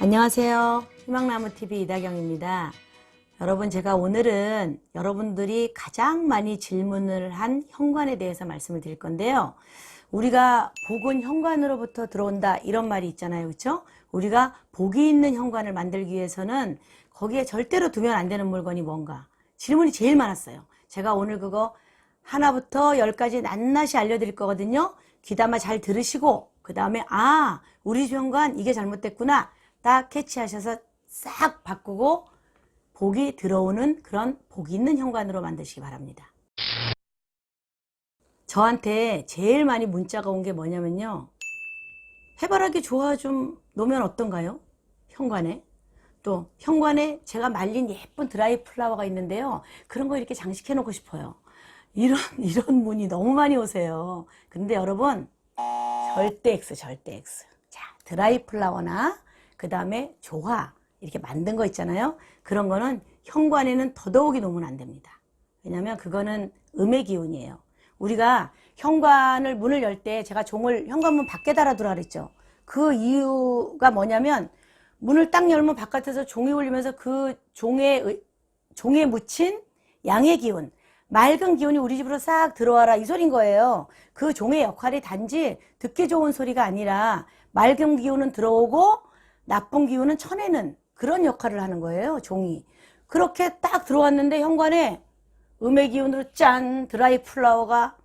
안녕하세요. 희망나무TV 이다경입니다. 여러분, 제가 오늘은 여러분들이 가장 많이 질문을 한 현관에 대해서 말씀을 드릴 건데요. 우리가 복은 현관으로부터 들어온다 이런 말이 있잖아요. 그렇죠? 우리가 복이 있는 현관을 만들기 위해서는 거기에 절대로 두면 안 되는 물건이 뭔가 질문이 제일 많았어요. 제가 오늘 그거 하나부터 열까지 낱낱이 알려드릴 거거든요. 귀담아 잘 들으시고 그 다음에 아 우리 집 현관 이게 잘못됐구나 딱 캐치하셔서 싹 바꾸고 복이 들어오는 그런 복이 있는 현관으로 만드시기 바랍니다. 저한테 제일 많이 문자가 온 게 뭐냐면요. 해바라기 조화 좀 놓으면 어떤가요? 현관에. 또 현관에 제가 말린 예쁜 드라이 플라워가 있는데요. 그런 거 이렇게 장식해 놓고 싶어요. 이런 이런 문이 너무 많이 오세요. 근데 여러분 절대 X 절대 X. 자 드라이 플라워나 그 다음에 조화 이렇게 만든 거 있잖아요. 그런 거는 현관에는 더더욱이 놓으면 안 됩니다. 왜냐면 그거는 음의 기운이에요. 우리가 현관을 문을 열 때 제가 종을 현관문 밖에 달아두라 그랬죠. 그 이유가 뭐냐면 문을 딱 열면 바깥에서 종이 울리면서 그 종에 의- 종에 묻힌 양의 기운, 맑은 기운이 우리 집으로 싹 들어와라 이 소린 거예요. 그 종의 역할이 단지 듣기 좋은 소리가 아니라 맑은 기운은 들어오고 나쁜 기운은 쳐내는 그런 역할을 하는 거예요. 종이. 그렇게 딱 들어왔는데 현관에 음의 기운으로 짠 드라이 플라워가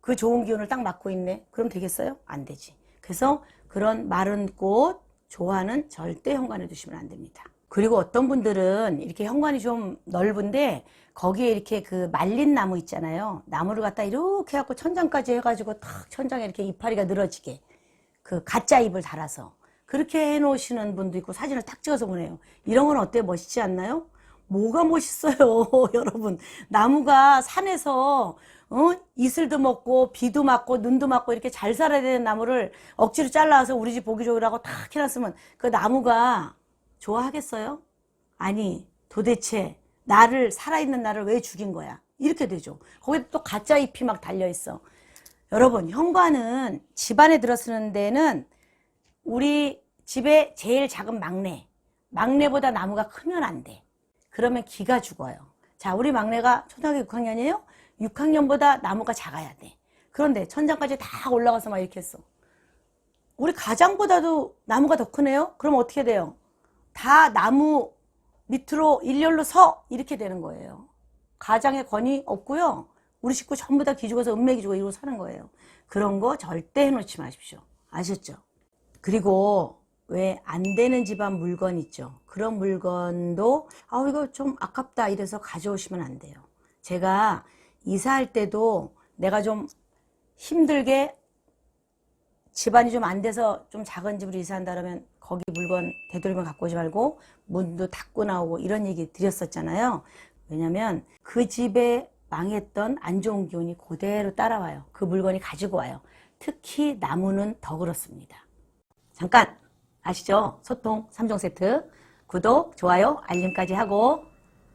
그 좋은 기운을 딱 맡고 있네. 그럼 되겠어요? 안 되지. 그래서 그런 마른 꽃, 조화는 절대 현관에 두시면 안 됩니다. 그리고 어떤 분들은 이렇게 현관이 좀 넓은데 거기에 이렇게 그 말린 나무 있잖아요. 나무를 갖다 이렇게 해갖고 천장까지 해가지고 탁 천장에 이렇게 이파리가 늘어지게 그 가짜 잎을 달아서 그렇게 해놓으시는 분도 있고 사진을 딱 찍어서 보내요. 이런 건 어때요? 멋있지 않나요? 뭐가 멋있어요, 여러분. 나무가 산에서 어? 이슬도 먹고 비도 맞고 눈도 맞고 이렇게 잘 살아야 되는 나무를 억지로 잘라서 우리 집 보기 좋으라고 탁 해놨으면 그 나무가 좋아하겠어요? 아니 도대체 나를 살아있는 나를 왜 죽인 거야? 이렇게 되죠. 거기에 또 가짜 잎이 막 달려 있어. 여러분 현관은 집안에 들어서는 데는 우리 집의 제일 작은 막내 막내보다 나무가 크면 안 돼. 그러면 기가 죽어요. 자, 우리 막내가 초등학교 6학년이에요? 6학년보다 나무가 작아야 돼. 그런데 천장까지 다 올라가서 막 이렇게 했어. 우리 가장보다도 나무가 더 크네요? 그럼 어떻게 돼요? 다 나무 밑으로 일렬로 서! 이렇게 되는 거예요. 가장의 권위 없고요. 우리 식구 전부 다 기죽어서 은맥이 주고 이러고 사는 거예요. 그런 거 절대 해놓지 마십시오. 아셨죠? 그리고 왜 안 되는 집안 물건 있죠. 그런 물건도 아 이거 좀 아깝다 이래서 가져오시면 안 돼요. 제가 이사할 때도 내가 좀 힘들게 집안이 좀 안 돼서 좀 작은 집으로 이사한다 그러면 거기 물건 되도록이면 갖고 오지 말고 문도 닫고 나오고 이런 얘기 드렸었잖아요. 왜냐면 그 집에 망했던 안 좋은 기운이 그대로 따라와요. 그 물건이 가지고 와요. 특히 나무는 더 그렇습니다. 잠깐 아시죠? 소통 3종 세트 구독, 좋아요, 알림까지 하고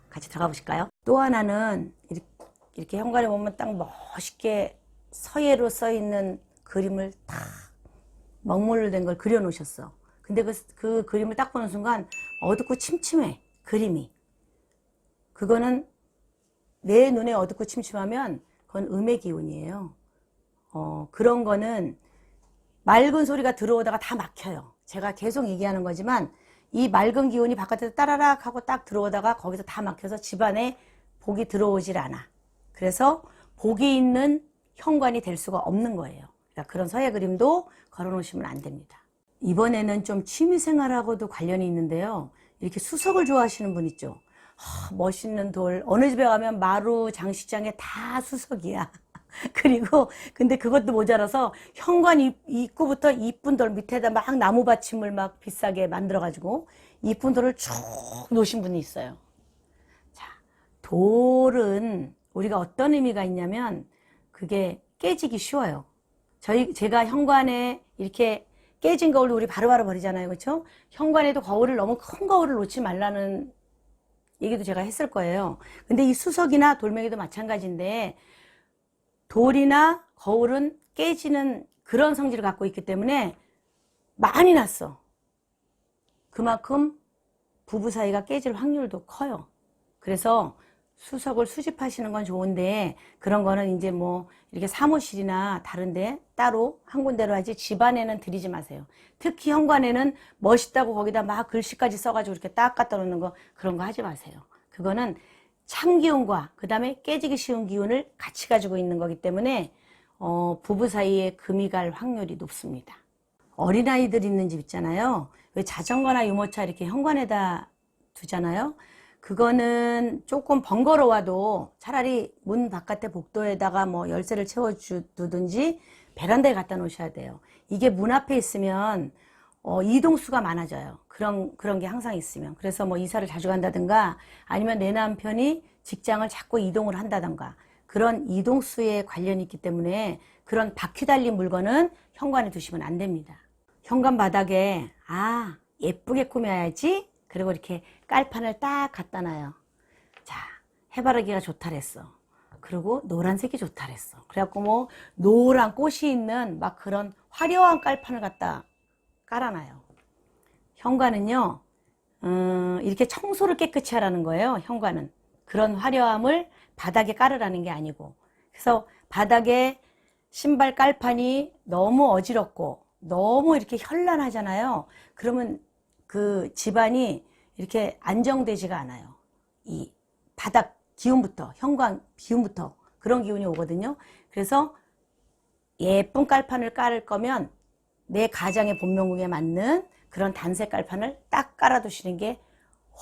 같이 들어가 보실까요? 또 하나는 이렇게, 현관에 보면 딱 멋있게 서예로 써 있는 그림을 딱 먹물로 된 걸 그려 놓으셨어. 근데 그, 그 그림을 딱 보는 순간 어둡고 침침해. 그림이. 그거는 내 눈에 어둡고 침침하면 그건 음의 기운이에요. 어, 그런 거는 맑은 소리가 들어오다가 다 막혀요. 제가 계속 얘기하는 거지만 이 맑은 기운이 바깥에서 따라락 하고 딱 들어오다가 거기서 다 막혀서 집안에 복이 들어오질 않아. 그래서 복이 있는 현관이 될 수가 없는 거예요. 그러니까 그런 서예 그림도 걸어 놓으시면 안 됩니다. 이번에는 좀 취미생활하고도 관련이 있는데요. 이렇게 수석을 좋아하시는 분 있죠. 하, 멋있는 돌. 어느 집에 가면 마루 장식장에 다 수석이야. 그리고 근데 그것도 모자라서 현관 입- 입구부터 이쁜 돌 밑에다 막 나무 받침을 막 비싸게 만들어 가지고 이쁜 돌을 쭉 놓으신 분이 있어요. 자, 돌은 우리가 어떤 의미가 있냐면 그게 깨지기 쉬워요. 저희 제가 현관에 이렇게 깨진 거울을 우리 바로 바로 버리잖아요. 그렇죠? 현관에도 거울을 너무 큰 거울을 놓지 말라는 얘기도 제가 했을 거예요. 근데 이 수석이나 돌멩이도 마찬가지인데 돌이나 거울은 깨지는 그런 성질을 갖고 있기 때문에 많이 났어. 그만큼 부부 사이가 깨질 확률도 커요. 그래서 수석을 수집하시는 건 좋은데 그런 거는 이제 뭐 이렇게 사무실이나 다른데 따로 한 군데로 하지 집안에는 들이지 마세요. 특히 현관에는 멋있다고 거기다 막 글씨까지 써가지고 이렇게 딱 갖다 놓는 거 그런 거 하지 마세요. 그거는 참 기운과 그 다음에 깨지기 쉬운 기운을 같이 가지고 있는 거기 때문에 어, 부부 사이에 금이 갈 확률이 높습니다. 어린아이들 있는 집 있잖아요. 왜 자전거나 유모차 이렇게 현관에다 두잖아요. 그거는 조금 번거로워도 차라리 문 바깥에 복도에다가 뭐 열쇠를 채워두든지 베란다에 갖다 놓으셔야 돼요. 이게 문 앞에 있으면 어, 이동수가 많아져요. 그런, 그런 게 항상 있으면. 그래서 뭐 이사를 자주 간다든가 아니면 내 남편이 직장을 자꾸 이동을 한다든가 그런 이동수에 관련이 있기 때문에 그런 바퀴 달린 물건은 현관에 두시면 안 됩니다. 현관 바닥에 아 예쁘게 꾸며야지 그리고 이렇게 깔판을 딱 갖다 놔요 자 해바라기가 좋다 그랬어 그리고 노란색이 좋다 그랬어 그래갖고 뭐 노란 꽃이 있는 막 그런 화려한 깔판을 갖다 깔아놔요 현관은요 음, 이렇게 청소를 깨끗이 하라는 거예요 현관은 그런 화려함을 바닥에 깔으라는 게 아니고 그래서 바닥에 신발 깔판이 너무 어지럽고 너무 이렇게 현란하잖아요. 그러면 그 집안이 이렇게 안정되지가 않아요. 이 바닥 기운부터, 현관 기운부터 그런 기운이 오거든요. 그래서 예쁜 깔판을 깔을 거면 내 가장의 본명국에 맞는 그런 단색 깔판을 딱 깔아두시는 게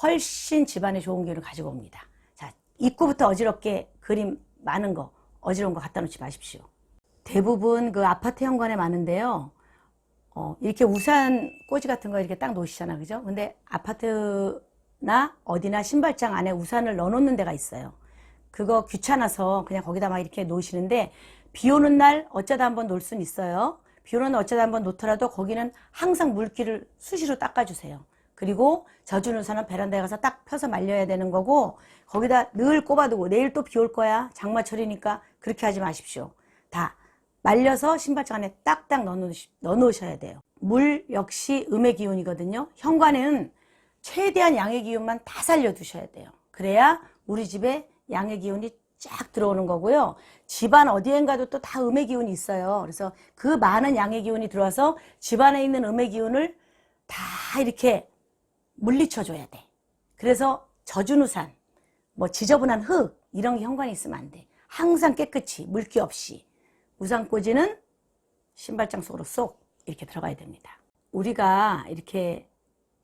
훨씬 집안에 좋은 기운을 가지고 옵니다. 자, 입구부터 어지럽게 그림 많은 거, 어지러운 거 갖다 놓지 마십시오. 대부분 그 아파트 현관에 많은데요. 어, 이렇게 우산 꽂이 같은 거 이렇게 딱 놓으시잖아. 그죠? 근데 아파트나 어디나 신발장 안에 우산을 넣어 놓는 데가 있어요. 그거 귀찮아서 그냥 거기다 막 이렇게 놓으시는데 비 오는 날 어쩌다 한번 놓을 수는 있어요. 비 오는 날 어쩌다 한번 놓더라도 거기는 항상 물기를 수시로 닦아주세요. 그리고 젖은 우산은 베란다에 가서 딱 펴서 말려야 되는 거고 거기다 늘 꼽아두고 내일 또 비 올 거야. 장마철이니까 그렇게 하지 마십시오. 다 말려서 신발장 안에 딱딱 넣어 놓으셔야 돼요. 물 역시 음의 기운이거든요. 현관에는 최대한 양의 기운만 다 살려두셔야 돼요. 그래야 우리 집에 양의 기운이 쫙 들어오는 거고요. 집안 어디엔가도 또 다 음의 기운이 있어요. 그래서 그 많은 양의 기운이 들어와서 집안에 있는 음의 기운을 다 이렇게 물리쳐줘야 돼. 그래서 우산, 뭐 지저분한 흙 이런 게 현관에 있으면 안 돼. 항상 깨끗이 물기 없이 우산꽂이는 신발장 속으로 쏙 이렇게 들어가야 됩니다. 우리가 이렇게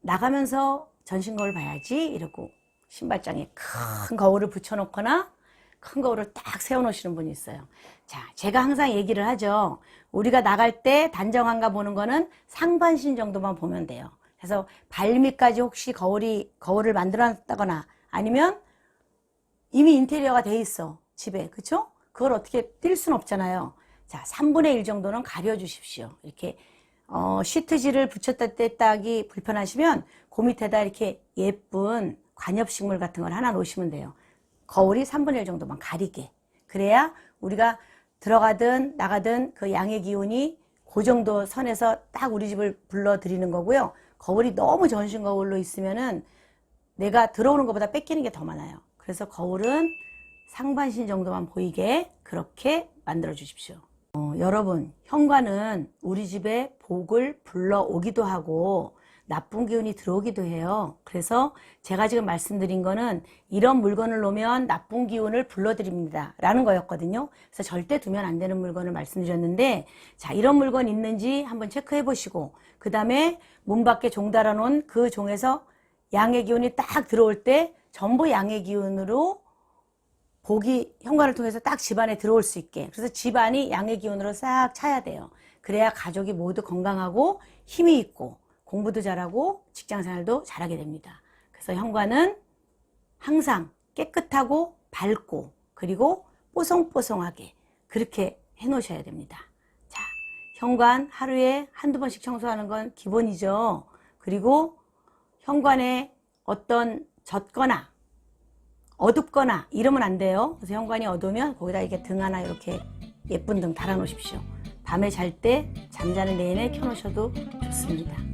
나가면서 전신 거울 봐야지 이러고 신발장에 큰 거울을 붙여놓거나 큰 거울을 딱 세워놓으시는 분이 있어요. 자, 제가 항상 얘기를 하죠. 우리가 나갈 때 단정한가 보는 거는 상반신 정도만 보면 돼요. 그래서 발밑까지 혹시 거울이 거울을 만들어놨다거나 아니면 이미 인테리어가 돼 있어 집에 그쵸? 그걸 어떻게 뛸 수는 없잖아요. 자, 3분의 1 정도는 가려주십시오. 이렇게 어, 시트지를 붙였다 뗐다기 불편하시면 그 밑에다 이렇게 예쁜 관엽식물 같은 걸 하나 놓으시면 돼요. 거울이 3분의 1 정도만 가리게. 그래야 우리가 들어가든 나가든 그 양의 기운이 그 정도 선에서 딱 우리 집을 불러들이는 거고요. 거울이 너무 전신 거울로 있으면은 내가 들어오는 것보다 뺏기는 게 더 많아요. 그래서 거울은 상반신 정도만 보이게 그렇게 만들어 주십시오. 어, 여러분, 현관은 우리 집에 복을 불러오기도 하고 나쁜 기운이 들어오기도 해요. 그래서 제가 지금 말씀드린 거는 이런 물건을 놓으면 나쁜 기운을 불러드립니다. 라는 거였거든요. 그래서 절대 두면 안 되는 물건을 말씀드렸는데, 자, 이런 물건 있는지 한번 체크해 보시고, 그 다음에 문 밖에 종 달아놓은 그 종에서 양의 기운이 딱 들어올 때 전부 양의 기운으로 복이 현관을 통해서 딱 집안에 들어올 수 있게 그래서 집안이 양의 기운으로 싹 차야 돼요. 그래야 가족이 모두 건강하고 힘이 있고 공부도 잘하고 직장생활도 잘하게 됩니다. 그래서 현관은 항상 깨끗하고 밝고 그리고 뽀송뽀송하게 그렇게 해 놓으셔야 됩니다. 자, 현관 하루에 한두 번씩 청소하는 건 기본이죠. 그리고 현관에 어떤 젖거나 어둡거나 이러면 안 돼요. 그래서 현관이 어두우면 거기다 이렇게 등 하나 이렇게 예쁜 등 달아 놓으십시오. 밤에 잘 때 잠자는 내내 켜 놓으셔도 좋습니다.